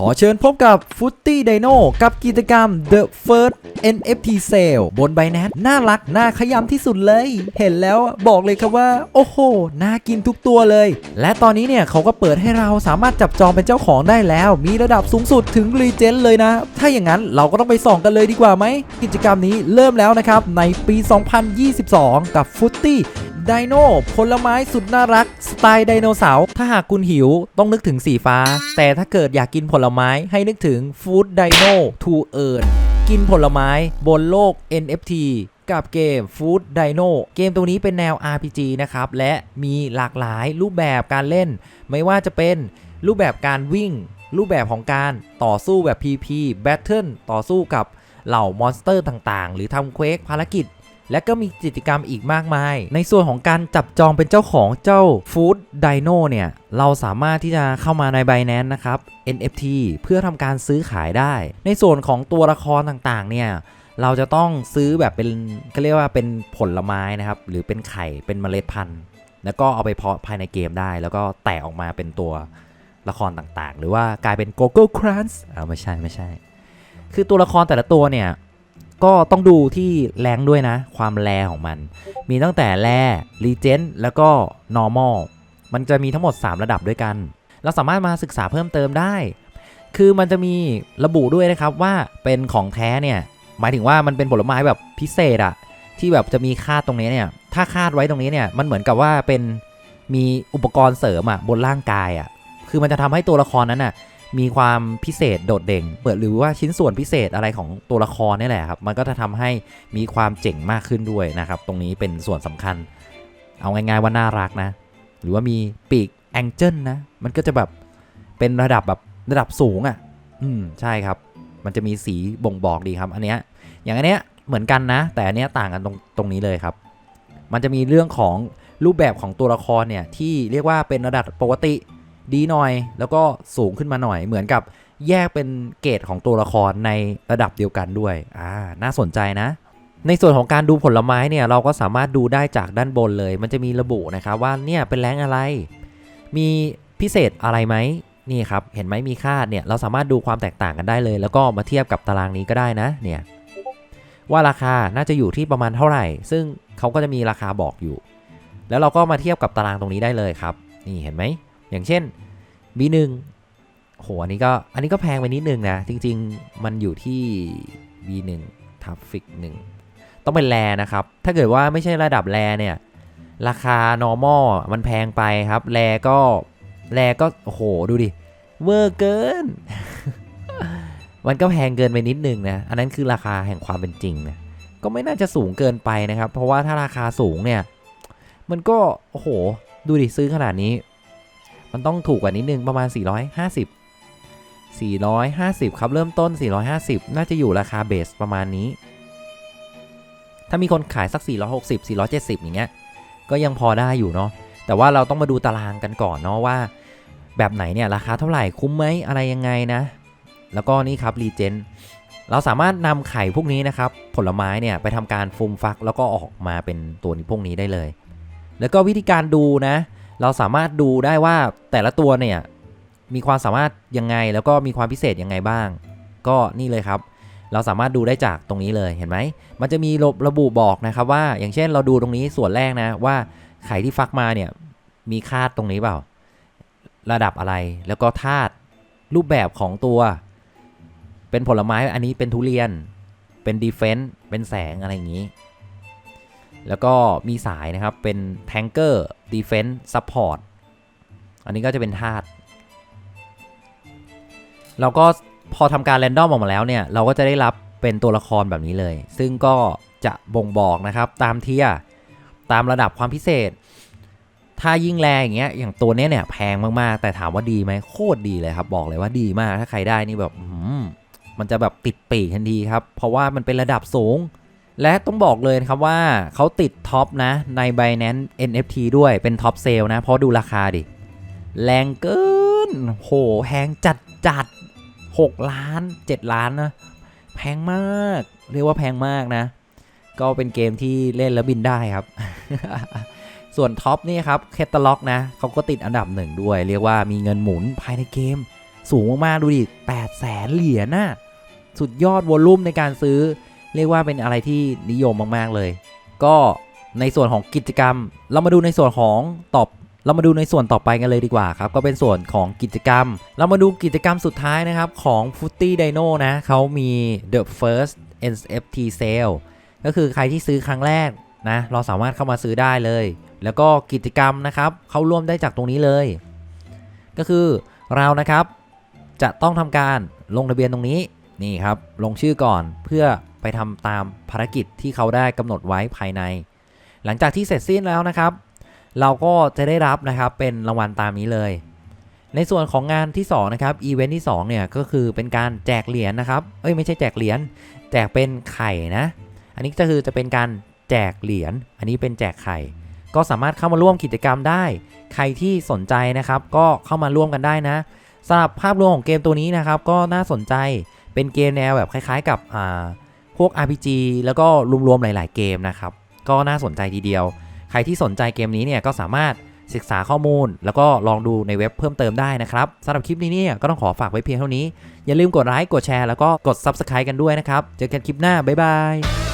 ขอเชิญพบกับ f o o t y Dino กับกิจกรรม The First NFT Sale บน Binance น่ารัก น่าขยำที่สุดเลย เห็นแล้วบอกเลยครับว่า โอ้โห น่ากินทุกตัวเลย และตอนนี้เนี่ย เขาก็เปิดให้เราสามารถจับจองเป็นเจ้าของได้แล้ว มีระดับสูงสุดถึง Legend เลยนะ ถ้าอย่างนั้นเราก็ต้องไปส่องกันเลยดีกว่าไหม กิจกรรมนี้เริ่มแล้วนะครับ ในปี 2022 กับ f o o t y ไดโน่ผลไม้สุดน่ารัก สไตล์ไดโนเสาร์ถ้าหากคุณหิวต้องนึกถึงสีฟ้า แต่ถ้าเกิดอยากกินผลไม้ให้นึกถึง Food Dino to Earn กินผลไม้บนโลก NFT กับเกม Food Dino เกมตัวนี้เป็นแนว RPG นะครับ และมีหลากหลายรูปแบบการเล่น ไม่ว่าจะเป็นรูปแบบการวิ่ง รูปแบบของการต่อสู้แบบ PP Battle ต่อสู้กับเหล่ามอนสเตอร์ต่างๆ หรือทำเควสภารกิจ และก็มีกิจกรรมอีกมากมาย ในส่วนของการจับจองเป็นเจ้าของเจ้า Food Dino เนี่ย เราสามารถที่จะเข้ามาใน Binance นะครับ NFT เพื่อทำการซื้อขายได้ ในส่วนของตัวละครต่างๆ เนี่ยเราจะต้องซื้อแบบเป็นก็เรียกว่าเป็นผลไม้นะครับ หรือเป็นไข่เป็นเมล็ดพันธุ์ แล้วก็เอาไปเพาะภายในเกมได้ แล้วก็แตกออกมาเป็นตัวละครต่างๆ หรือว่ากลายเป็น Gogo Crunch อ่าไม่ใช่ไม่ใช่ คือตัวละครแต่ละตัวเนี่ย ก็ต้องดูที่แรงด้วยนะ ความแรของมัน มีตั้งแต่แรรีเจนแล้วก็ normal มันจะมีทั้งหมด 3 ระดับด้วยกัน เราสามารถมาศึกษาเพิ่มเติมได้ คือมันจะมีระบุด้วยนะครับว่าเป็นของแท้เนี่ย หมายถึงว่ามันเป็นผลไม้แบบพิเศษอะที่แบบจะมีคาดตรงนี้เนี่ย ถ้าคาดไว้ตรงนี้เนี่ย มันเหมือนกับว่าเป็นมีอุปกรณ์เสริมอะบนร่างกายอะคือมันจะทำให้ตัวละครนั้นอะ มีความพิเศษโดดเด่นเปิดหรือว่าชิ้นส่วนพิเศษอะไรของตัวละครนี่แหละครับ มันก็จะทำให้มีความเจ๋งมากขึ้นด้วยนะครับ ตรงนี้เป็นส่วนสำคัญ เอาง่ายๆว่าน่ารักนะ หรือว่ามีปีกแองเจิลนะ มันก็จะแบบเป็นระดับแบบระดับสูงอะ่ะ อืมใช่ครับ มันจะมีสีบ่งบอกดีครับ อันเนี้ย อย่างอันเนี้ยเหมือนกันนะ แต่อันเนี้ยต่างกันตรงตรงนี้เลยครับ มันจะมีเรื่องของรูปแบบของตัวละครเนี่ยที่เรียกว่าเป็นระดับปกติ ดีหน่อยแล้วก็สูงขึ้นมาหน่อย เหมือนกับแยกเป็นเกรดของตัวละครในระดับเดียวกันด้วยอ่าน่าสนใจนะ ในส่วนของการดูผลไม้เนี่ยเราก็สามารถดูได้จากด้านบนเลย มันจะมีระบุนะครับว่าเนี่ยเป็นแรงอะไร มีพิเศษอะไรไหมนี่ครับเห็นไหมมีค่าเนี่ยเราสามารถดูความแตกต่างกันได้เลย แล้วก็มาเทียบกับตารางนี้ก็ได้นะเนี่ยว่าราคาน่าจะอยู่ที่ประมาณเท่าไหร่ ซึ่งเขาก็จะมีราคาบอกอยู่ แล้วเราก็มาเทียบกับตารางตรงนี้ได้เลยครับ นี่เห็นไหม อย่างเช่น B1 โห อันนี้ก็อันนี้ก็แพงไปนิดนึงนะ จริง ๆ มันอยู่ที่ B1 ทับฟิก1ต้องเป็นแรนะครับ ถ้าเกิดว่าไม่ใช่ระดับแรเนี่ย ราคา normal มันแพงไปครับ แรก็แรก็โอ้โห ดูดิ เวอร์เกิน มันก็แพงเกินไปนิดนึงนะ อันนั้นคือราคาแห่งความเป็นจริงนะ ก็ไม่น่าจะสูงเกินไปนะครับ เพราะว่าถ้าราคาสูงเนี่ย มันก็ โอ้โห ดูดิ ซื้อขนาดนี้ มันต้องถูกกว่านิดนึงประมาณ 450 450 ครับ เริ่มต้น 450 น่าจะอยู่ราคาเบสประมาณนี้ ถ้ามีคนขายสัก 460 470 อย่างเงี้ย ก็ยังพอได้อยู่เนาะ แต่ว่าเราต้องมาดูตารางกันก่อนเนาะว่า แบบไหนเนี่ยราคาเท่าไหร่คุ้มไหมอะไรยังไงนะ แล้วก็นี่ครับรีเจนเราสามารถนำไข่พวกนี้นะครับ ผลไม้เนี่ยไปทำการฟูมฟักแล้วก็ออกมาเป็นตัวนี้พวกนี้ได้เลย แล้วก็วิธีการดูนะ เราสามารถดูได้ว่าแต่ละตัวเนี่ยมีความสามารถยังไงแล้วก็มีความพิเศษยังไงบ้าง ก็นี่เลยครับ เราสามารถดูได้จากตรงนี้เลยเห็นไหม มันจะมีระบุบอกนะครับว่าอย่างเช่นเราดูตรงนี้ส่วนแรกนะว่าไข่ที่ฟักมาเนี่ยมีคาดตรงนี้เปล่า ระดับอะไรแล้วก็ธาตุรูปแบบของตัว เป็นผลไม้อันนี้เป็นทุเรียน เป็นดีเฟนต์เป็นแสงอะไรอย่างนี้ แล้วก็มีสายนะครับ เป็น Tanker Defense Support อันนี้ก็จะเป็นธาตุเราก็พอทำการแรนดอมออกมาแล้วเนี่ย เราก็จะได้รับเป็นตัวละครแบบนี้เลย ซึ่งก็จะบ่งบอกนะครับตามเทียตามระดับความพิเศษ ถ้ายิ่งแรงอย่างเงี้ยอย่างตัวเนี้ยเนี่ยแพงมากๆ แต่ถามว่าดีไหมโคตรดีเลยครับ บอกเลยว่าดีมากถ้าใครได้นี่แบบมันจะแบบติดปีกทันทีครับ เพราะว่ามันเป็นระดับสูง และต้องบอกเลยนะครับว่าเขาติดท็อปนะใน Binance NFT ด้วยเป็นท็อปเซลนะ เพราะดูราคาดิ แรงเกินโหแพงจัดจัด 6 ล้าน 7 ล้านนะ แพงมาก เรียกว่าแพงมากนะ ก็เป็นเกมที่เล่นแล้วบินได้ครับ ส่วนท็อปนี่ครับแคตตาล็อกนะเขาก็ติดอันดับหนึ่งด้วย เรียกว่ามีเงินหมุนภายในเกม สูงมากๆดูดิ8แสนเหรียญน่ะสุดยอดวอลลุ่มในการซื้อ เรียกว่าเป็นอะไรที่นิยมมากๆเลย ก็ในส่วนของกิจกรรม เรามาดูในส่วนของตอบเรามาดูในส่วนต่อไปกันเลยดีกว่าครับ ก็เป็นส่วนของกิจกรรม เรามาดูกิจกรรมสุดท้ายนะครับ ของ f o o t y Dino นะเขามี The First NFT Sale ก็คือใครที่ซื้อครั้งแรกนะเราสามารถเข้ามาซื้อได้เลย แล้วก็กิจกรรมนะครับเข้าร่วมได้จากตรงนี้เลย ก็คือเรานะครับจะต้องทำการลงทะเบียนตรงนี้นี่ครับลงชื่อก่อนเพื่อ ไปทำตามภารกิจที่เขาได้กำหนดไว้ภายใน หลังจากที่เสร็จสิ้นแล้วนะครับ เราก็จะได้รับนะครับเป็นรางวัลตามนี้เลย ในส่วนของงานที่2นะครับอีเวนท์ที่2เนี่ยก็คือเป็นการแจกเหรียญนะครับเอ้ยไม่ใช่แจกเหรียญแจกเป็นไข่นะ อันนี้ก็คือจะเป็นการแจกเหรียญอันนี้เป็นแจกไข่ ก็สามารถเข้ามาร่วมกิจกรรมได้ ใครที่สนใจนะครับ ก็เข้ามาร่วมกันได้นะสำหรับภาพรวมของเกมตัวนี้นะครับ ก็น่าสนใจเป็นเกมแนวแบบคล้าย ๆ กับอ่า พวก RPG แล้วก็รวมๆหลาย ๆ เกมนะครับ ก็น่าสนใจทีเดียว ใครที่สนใจเกมนี้เนี่ยก็สามารถศึกษาข้อมูล แล้วก็ลองดูในเว็บเพิ่มเติมได้นะครับสำหรับคลิปนี้เนี่ยก็ต้องขอฝากไว้เพียงเท่านี้ อย่าลืมกดไลค์กดแชร์แล้วก็กด Subscribe กันด้วยนะครับ เจอกันคลิปหน้า บ๊ายบาย